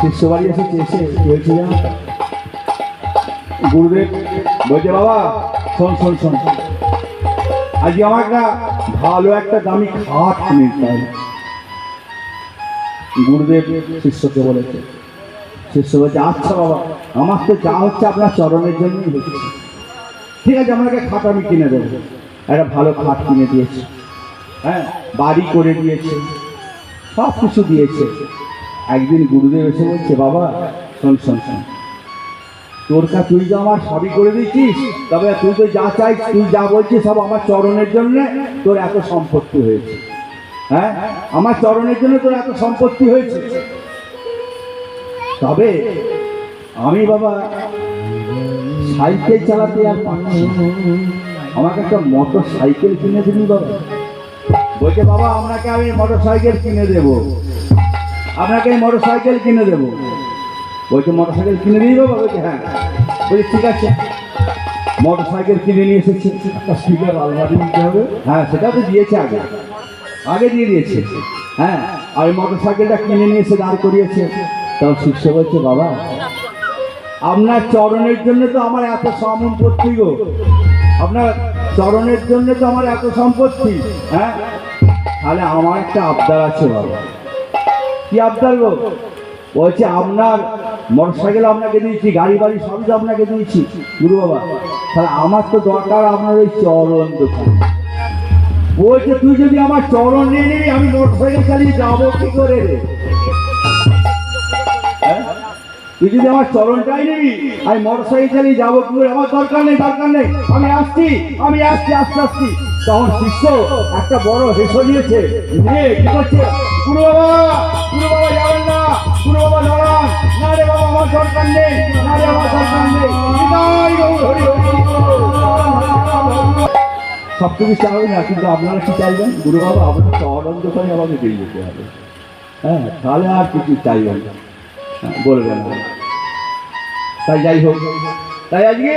শিষ্য বাড়ি এসেছে, এসে গুরুদেব, বলছে, বাবা, শোন শোন শোন আজকে আমার একটা ভালো একটা দামি খাট কিনে গুরুদেব শিষ্যকে বলেছে। শিষ্য বলছে আচ্ছা বাবা, আমার তো যা হচ্ছে আপনার চরণের জন্যই হচ্ছে। ঠিক আছে আপনাকে খাট আমি কিনে দেবো। একটা ভালো খাট কিনে দিয়েছে। হ্যাঁ বাড়ি করে দিয়েছে। সব কিছু দিয়েছে। একদিন গুরুদেব এসে বলছে, বাবা, শোন শোন শোন। তোর কা তুই তো আমার সবই করে দিচ্ছিস, তবে তুই তো যা চাই, তুই যা বলছিস সব আমার চরণের জন্য তোর এত সম্পত্তি হয়েছে। হ্যাঁ? আমার চরণের জন্য তোর এত সম্পত্তি হয়েছে। তবে আমি বাবা সাইকেল চালাতে আর পারছি আমাকে একটা মোটর সাইকেল কিনে দিবি বাবা? বলছে, বাবা, আপনাকে আমি মোটর সাইকেল কিনে দেব। আপনাকে মোটর সাইকেল কিনে দেবো। বলছে মোটর সাইকেল কিনে দিই বাবা বলছে হ্যাঁ। বলছি ঠিক আছে। মোটর সাইকেল কিনে নিয়ে এসেছে। একটা স্পিকার আলমারি নিতে হবে। হ্যাঁ সেটা তো দিয়েছে আগে। আগে দিয়ে দিয়েছে। হ্যাঁ আর ওই মোটর সাইকেলটা কিনে নিয়ে এসে দাঁড় করিয়েছে। তখন শিষ্য বলছে বাবা আপনার চরণের জন্য তো আমার এত সম্পত্তি গো। আপনার চরণের জন্য তো আমার এত সম্পত্তি হ্যাঁ? তাহলে আমার একটা আবদার আছে বাবা। কি আবদার গো? বলছে, আপনার মোটরসাইকেল আপনাকে দিয়েছি, গাড়ি বাড়ি সবই তো আপনাকে দিয়েছি। গুরু বাবা, তাহলে আমার তো দরকার আপনার ওই চরণ দোকান বলছে, তুই যদি আমার চরণ নিয়ে নিবি, আমি মোটরসাইকেল চালিয়ে যাব কি করে হ্যাঁ? তুই যদি আমার চরণটাই নিবি, আমি মোটরসাইকেল চালিয়ে যাব কি করে? আমার দরকার নেই দরকার নেই। আমি আসছি আমি আসছি আসতে আসছি। তখন শিষ্য একটা বড় হেসো নিয়েছে নিয়ে কি করছে গুরু বাবা কিছু চাই না, কিন্তু আপনারা কি চাইবেন। গুরু বাবা আপনার চরণ করে আমাকে দিয়ে যেতে হবে। হ্যাঁ তাহলে আর কিছু চাইবেন বলবেন তাই যাই হোক। তাই আজকে